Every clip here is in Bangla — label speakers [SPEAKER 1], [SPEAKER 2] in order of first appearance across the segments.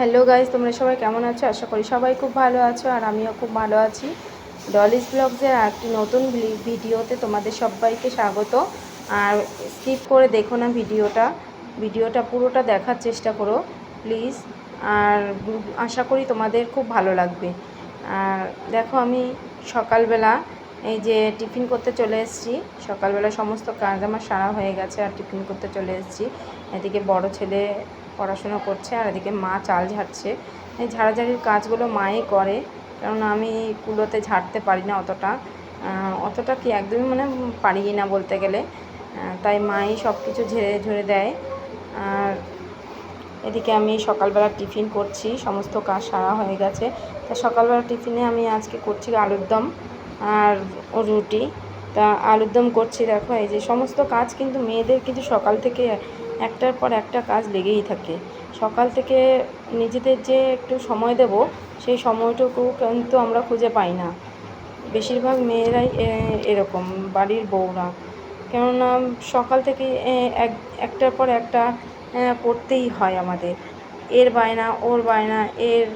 [SPEAKER 1] হ্যালো গাইজ তোমরা সবাই কেমন আছো? আশা করি সবাই খুব ভালো আছো আর আমিও খুব ভালো আছি। ডলিস ব্লগসের একটি নতুন ভিডিওতে তোমাদের সবাইকে স্বাগত। আর স্কিপ করে দেখো না ভিডিওটা। ভিডিওটা পুরোটা দেখার চেষ্টা করো প্লিজ আর আশা করি তোমাদের খুব ভালো লাগবে। আর দেখো আমি সকালবেলা এই যে টিফিন করতে চলে এসেছি। সকালবেলা সমস্ত কাজ আমার সারা হয়ে গেছে আর টিফিন করতে চলে এসেছি। এদিকে বড় ছেলে পড়াশোনা করছে আর এদিকে মা চাল ঝাড়ছে। এই ঝাড়াঝাড়ির কাজগুলো মাই করে কারণ আমি কুলোতে ঝাড়তে পারি না অতটা। অতটা কি একদমই মানে পারি না বলতে গেলে। তাই মাই সব কিছু ঝেড়ে ঝুড়ে দেয়। আর এদিকে আমি সকালবেলা টিফিন করছি, সমস্ত কাজ সারা হয়ে গেছে। তা সকালবেলা টিফিনে আমি আজকে করছি আলুর দম আর রুটি। তা আলুর দম করছি, দেখো, এই যে সমস্ত কাজ কিন্তু মেয়েদের কিন্তু সকাল থেকে একটার পর একটা কাজ লেগেই থাকে। সকাল থেকে নিজেদের যে একটু সময় দেব, সেই সময়টুকু কিন্তু আমরা খুঁজে পাই না। বেশিরভাগ মেয়েরাই এরকম, বাড়ির বউরা। কেননা সকাল থেকে এক, একটার পর একটা পড়তেই হয় আমাদের। এর বায়না, ওর বায়না, এর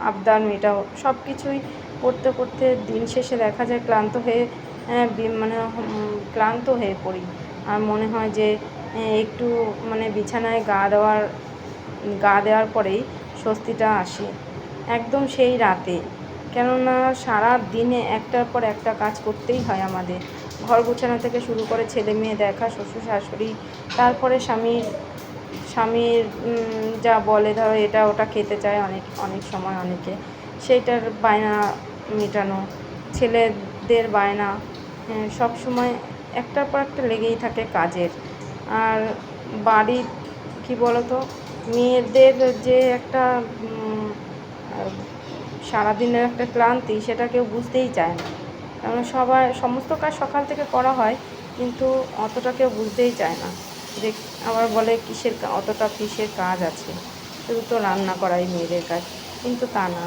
[SPEAKER 1] আবদার মেটাও সব কিছুই পড়তে পড়তে দিন শেষে দেখা যায় ক্লান্ত হয়ে মানে ক্লান্ত হয়ে পড়ি। আর মনে হয় যে একটু মানে বিছানায় গা দেওয়ার গা দেওয়ার পরেই স্বস্তিটা আসে। একদম সেই রাতে। কেননা সারা দিনে একটার পর একটা কাজ করতেই হয় আমাদের। ঘর গোছানো থেকে শুরু করে ছেলে মেয়ে দেখা, শ্বশুর শাশুড়ি, তারপরে স্বামীর স্বামীর যা বলে ধরো এটা ওটা খেতে চায় অনেক অনেক সময় অনেকে। সেইটার বায়না মেটানো, ছেলেদের বায়না সব সময় একটার পর একটা লেগেই থাকে কাজের। আর বাড়ির, কি বলতো, মেয়েদের যে একটা সারাদিনের একটা ক্লান্তি সেটা কেউ বুঝতেই চায় না। কারণ সবাই, সমস্ত কাজ সকাল থেকে করা হয়, কিন্তু অতটা কেউ বুঝতেই চায় না যে আবার বলে কিসের অতটা কিসের কাজ আছে। শুধু তো রান্না করাই মেয়েদের কাজ, কিন্তু তা না।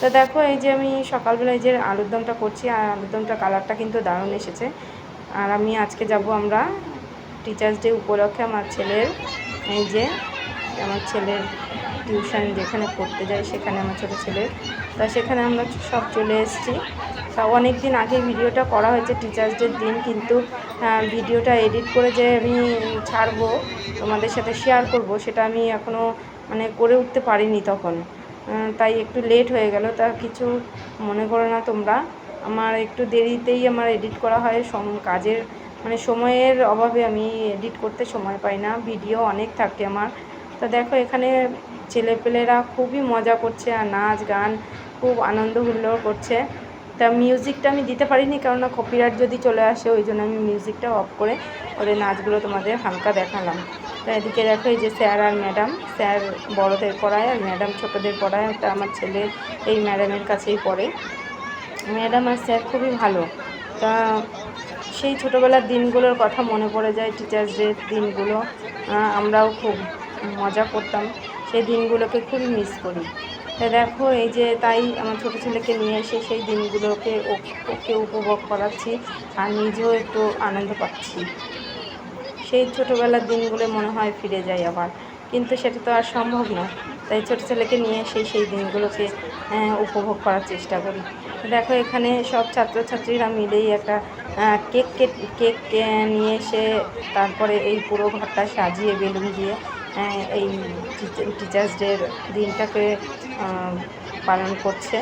[SPEAKER 1] তা দেখো, এই যে আমি সকালবেলায় যে আলুর দমটা করছি, আর আলুর দমটা কালারটা কিন্তু দারুণ এসেছে। আর আমি আজকে যাব আমরা টিচার্স ডে উপলক্ষে আমার ছেলের, এই যে আমার ছেলের টিউশন যেখানে পড়তে যায় সেখানে আমার ছোটো ছেলের। তা সেখানে আমরা সব চলে এসেছি। অনেক দিন আগে ভিডিওটা করা হয়েছে টিচার্স ডের দিন, কিন্তু ভিডিওটা এডিট করে যে আমি ছাড়বো, তোমাদের সাথে শেয়ার করব, সেটা আমি এখনও মানে করে উঠতে পারিনি তখন। তাই একটু লেট হয়ে গেল। তা কিছু মনে করো না তোমরা। আমার একটু দেরিতেই আমার এডিট করা হয়। সম কাজের মানে সময়ের অভাবে আমি এডিট করতে সময় পাই না ভিডিও অনেক থাকে আমার। তা দেখো, এখানে ছেলেপেলেরা খুবই মজা করছে আর নাচ, গান খুব আনন্দ হুল্লোড় করছে। তা মিউজিকটা আমি দিতে পারিনি কেননা কপিরাইট যদি চলে আসে, ওই জন্য আমি মিউজিকটা অফ করে ওদের নাচগুলো তোমাদের হালকা দেখালাম। তা এদিকে দেখো, এই যে স্যার আর ম্যাডাম, স্যার বড়দের পড়ায় আর ম্যাডাম ছোটোদের পড়ায় তা আমার ছেলে এই ম্যাডামের কাছেই পড়ে। ম্যাডাম আর স্যার খুবই ভালো। তা সেই ছোটোবেলার দিনগুলোর কথা মনে পড়ে যায় টিচার্স ডের দিনগুলো। আমরাও খুব মজা করতাম। সেই দিনগুলোকে খুবই মিস করি। তা দেখো, এই যে তাই আমার ছোটো ছেলেকে নিয়ে এসে সেই দিনগুলোকে ওকে উপভোগ করাচ্ছি আর নিজেও একটু আনন্দ পাচ্ছি। সেই ছোটোবেলার দিনগুলো মনে হয় ফিরে যাই আবার। কিন্তু সেটা তো আর সম্ভব নয়। তাই ছোটো ছেলেকে নিয়ে সেই সেই দিনগুলোকে উপভোগ করার চেষ্টা করি। দেখো, এখানে সব ছাত্রছাত্রীরা মিলেই একটা কেক কেক কেক নিয়ে এসে তারপরে এই পুরো ঘরটা সাজিয়ে বেলুন দিয়ে এই টিচার্স ডের দিনটাকে পালন করছে।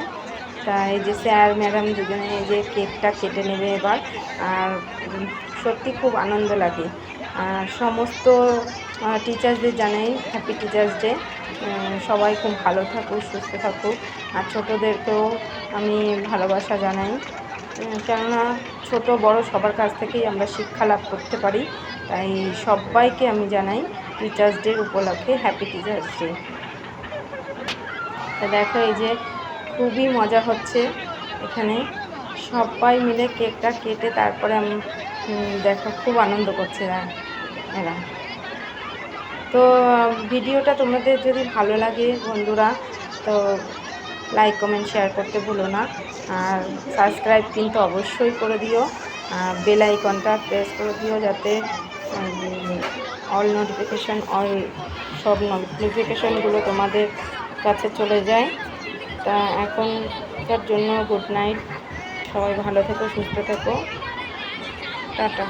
[SPEAKER 1] তা এই যে স্যার, ম্যাডাম দুজনে এই যে কেকটা কেটে নেবে এবার। আর সত্যি খুব আনন্দ লাগে। সমস্ত টিচার্সদের জানাই হ্যাপি টিচার্স ডে সবাই খুব ভালো থাকুক, সুস্থ থাকুক। আর ছোটোদেরকেও আমি ভালোবাসা জানাই। কেননা ছোট, বড় সবার কাছ থেকেই আমরা শিক্ষা লাভ করতে পারি। তাই সবাইকে আমি জানাই টিচার্স ডে উপলক্ষে হ্যাপি টিচার্স ডে তা দেখো, এই যে খুবই মজা হচ্ছে এখানে। সবাই মিলে কেকটা কেটে তারপরে আমি দেখো, খুব আনন্দ করছে এরা এরা তো ভিডিওটা তোমাদের যদি ভালো লাগে বন্ধুরা, তো লাইক কমেন্ট শেয়ার করতে ভুলো না। আর সাবস্ক্রাইব কিন্তু অবশ্যই করে দিও। বেল আইকনটা প্রেস করে দিও যাতে অল নোটিফিকেশান অল সব নোটিফিকেশানগুলো তোমাদের কাছে চলে যায়। তা এখনকার জন্য গুড নাইট সবাই ভালো থেকো, সুস্থ থেকো। টাটা।